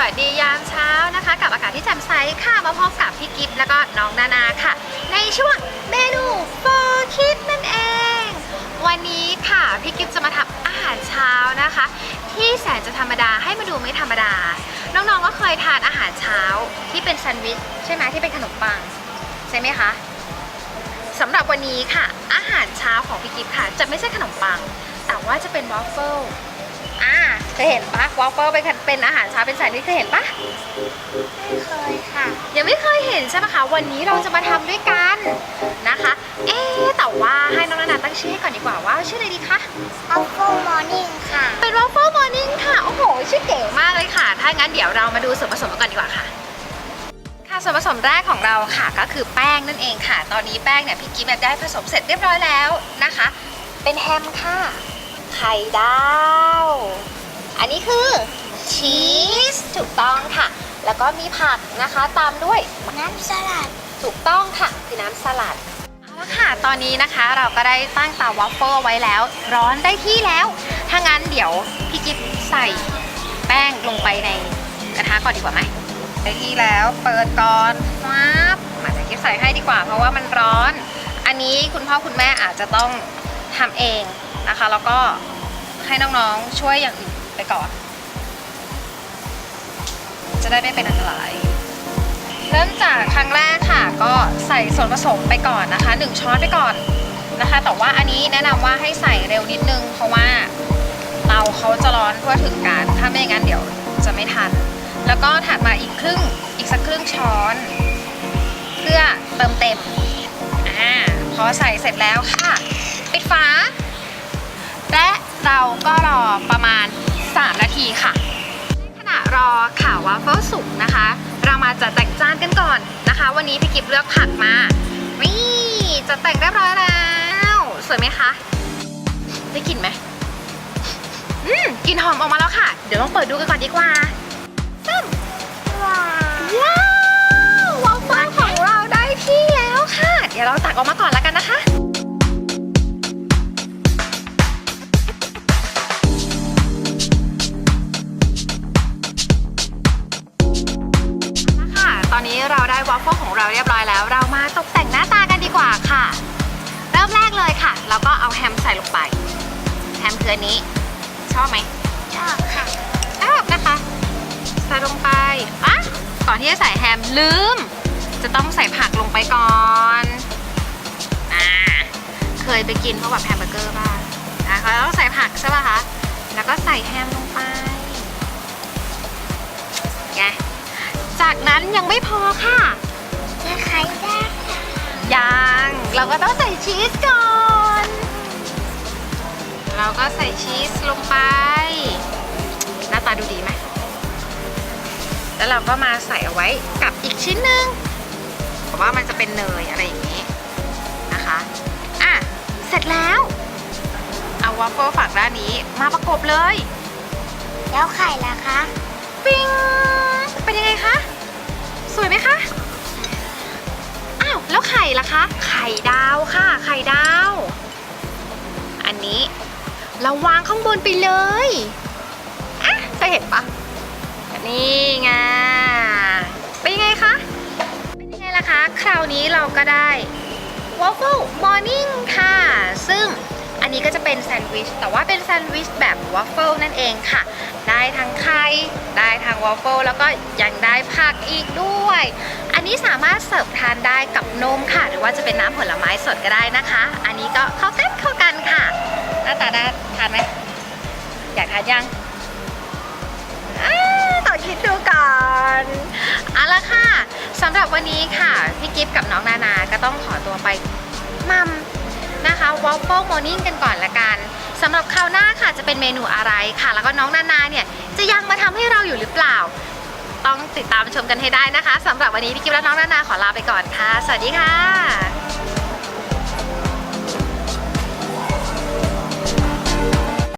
วัสดียามเช้านะคะ กับอากาศที่แจ่มใสค่ะมาพบกับพี่กิฟต์แล้วก็น้องนานาค่ะ ในช่วงเมนูโฟคิดนั่นเอง วันนี้ค่ะพี่กิฟต์จะมาทำอาหารเช้านะคะ ที่แสนจะธรรมดาให้มาดูไม่ธรรมดา น้องๆก็เคยทานอาหารเช้าที่เป็นแซนด์วิชใช่ไหมที่เป็นขนมปังใช่ไหมคะสำหรับวันนี้ค่ะ อาหารเช้าของพี่กิฟต์ค่ะ จะไม่ใช่ขนมปัง แต่ว่าจะเป็นวอฟเฟิล เคยเห็นปะวอฟเฟิลเป็นเป็นอาหารเช้าเป็นแซนด์วิชเคยเห็นปะไม่เคยค่ะ ยังไม่เคยเห็นใช่ไหมคะ วันนี้เราจะมาทำด้วยกันนะคะ เอ๊ะแต่ว่าให้น้องนานาตั้งชื่อให้ก่อนดีกว่าว่าชื่ออะไรดีคะ Apple Morning ค่ะ เป็นวอฟเฟิลมอร์นิ่งค่ะ โอ้โห ชื่อเก๋มากเลยค่ะ ถ้างั้นเดี๋ยวเรามาดูส่วนผสมกันก่อนดีกว่าค่ะค่ะส่วนผสมแรกของเราค่ะก็คือแป้งนั่นเองค่ะ ตอนนี้แป้งเนี่ยพี่กิ๊ฟเนี่ยได้ผสมเสร็จเรียบร้อยแล้วนะคะ เป็นแฮมค่ะ ไข่ดาว อันนี้คือชีสถูกต้องค่ะ แล้วก็มีผักนะคะ ตามด้วยน้ำสลัดถูกต้องค่ะคือน้ำสลัดเอาละค่ะตอนนี้นะคะเราก็ได้ตั้งเตาวอฟเฟิลไว้แล้ว ร้อนได้ที่แล้ว ถ้างั้นเดี๋ยวพี่กิฟใส่แป้งลงไปในกระทะก่อนดีกว่าไหมได้ที่แล้วเปิดก่อนฟ้าบมาจะกิฟใส่ให้ดีกว่า เพราะว่ามันร้อน อันนี้คุณพ่อคุณแม่อาจจะต้องทำเองนะคะ แล้วก็ให้น้องๆช่วยอย่างอื่น ไปก่อน จะได้ไม่เป็นอันตราย เริ่มจากครั้งแรกค่ะ ก็ใส่ส่วนผสมไปก่อนนะคะ 1 ช้อนไปก่อนนะคะ แต่ว่าอันนี้แนะนำว่าให้ใส่เร็วนิดนึง เพราะว่าเตาเขาจะร้อนทั่วถึงกัน ถ้าไม่อย่างนั้นเดี๋ยวจะไม่ทัน แล้วก็ถัดมาอีกครึ่งอีกสักครึ่งช้อน เพื่อเติมเต็มอ่าพอใส่เสร็จแล้วค่ะ ปิดฝาและเราก็รอประมาณ ทีค่ะขณะรอข่าววาฟเฟิลสุกนะคะ เรามาจัดแต่งจานกันก่อนนะคะ วันนี้พี่กิฟเลือกผักมานี่จัดแต่งเรียบร้อยแล้ว สวยไหมคะ ได้กลิ่นไหมอืมกลิ่นหอมออกมาแล้วค่ะ เดี๋ยวลองเปิดดูกันก่อนดีกว่าตึ้มว้าวว้าววาฟเฟิลของเราได้ที่แล้วค่ะ เดี๋ยวเราตักออกมาก่อนแล้วกันนะคะค่ะ วอฟเฟิลของเราเรียบร้อยแล้ว เรามาตกแต่งหน้าตากันดีกว่าค่ะ เริ่มแรกเลยค่ะเราก็เอาแฮมใส่ลงไป แฮมคืออันนี้ ชอบไหมชอบค่ะชอบนะคะใส่ลงไปอะก่อนที่จะใส่แฮมลืม จะต้องใส่ผักลงไปก่อนอ่าเคยไปกินพวกแบบแฮมเบอร์เกอร์บ้างอะเขาต้องใส่ผักใช่ป่ะคะแล้วก็ใส่แฮมลงไปไง จากนั้นยังไม่พอค่ะจะไข่ได้ยังเราก็ต้องใส่ชีสก่อน เราก็ใส่ชีสลงไป หน้าตาดูดีไหมแล้วเราก็มาใส่เอาไว้กับอีกชิ้นหนึ่งเพราะว่ามันจะเป็นเนยอะไรอย่างนี้นะคะอะเสร็จแล้ว เอาวอฟเฟิลฝั่งด้านนี้มาประกบเลย แล้วไข่ล่ะคะ ไข่ล่ะคะ ไข่ดาวค่ะ ไข่ดาว อันนี้เราวางข้างบนไปเลยอะเคยเห็นปะนี่ไงเป็นยังไงคะ เป็นยังไงล่ะคะ คราวนี้เราก็ได้ waffle morning ค่ะ ซึ่งอันนี้ก็จะเป็นแซนด์วิช แต่ว่าเป็นแซนด์วิชแบบว a ฟเฟิลนั่นเองค่ะ ได้ทั้งไข่ ได้ทั้งว a ฟเฟิลแล้วก็ยังได้ผักอีกด้วย นนี้สามารถเสิร์ฟทานได้กับนมค่ะ หรือว่าจะเป็นน้ำผลไม้สดก็ได้นะคะ อันนี้ก็เข้ากันเข้ากันค่ะ หน้าตาน่าทานไหมอยากทานยังอาต่อคิดดูก่อนเอาละค่ะสำหรับวันนี้ค่ะ พี่กิฟต์กับน้องนานา ก็ต้องขอตัวไปมัมนะคะวอลเฟิลมอร์นิ่งกันก่อนละกันสำหรับคราวหน้าค่ะจะเป็นเมนูอะไรค่ะ แล้วก็น้องนานาเนี่ยจะยังมาทำให้เราอยู่หรือเปล่า ต้องติดตามชมกันให้ได้นะคะสำหรับวันนี้พี่กิฟต์และน้องนานาขอลาไปก่อนค่ะ สวัสดีค่ะ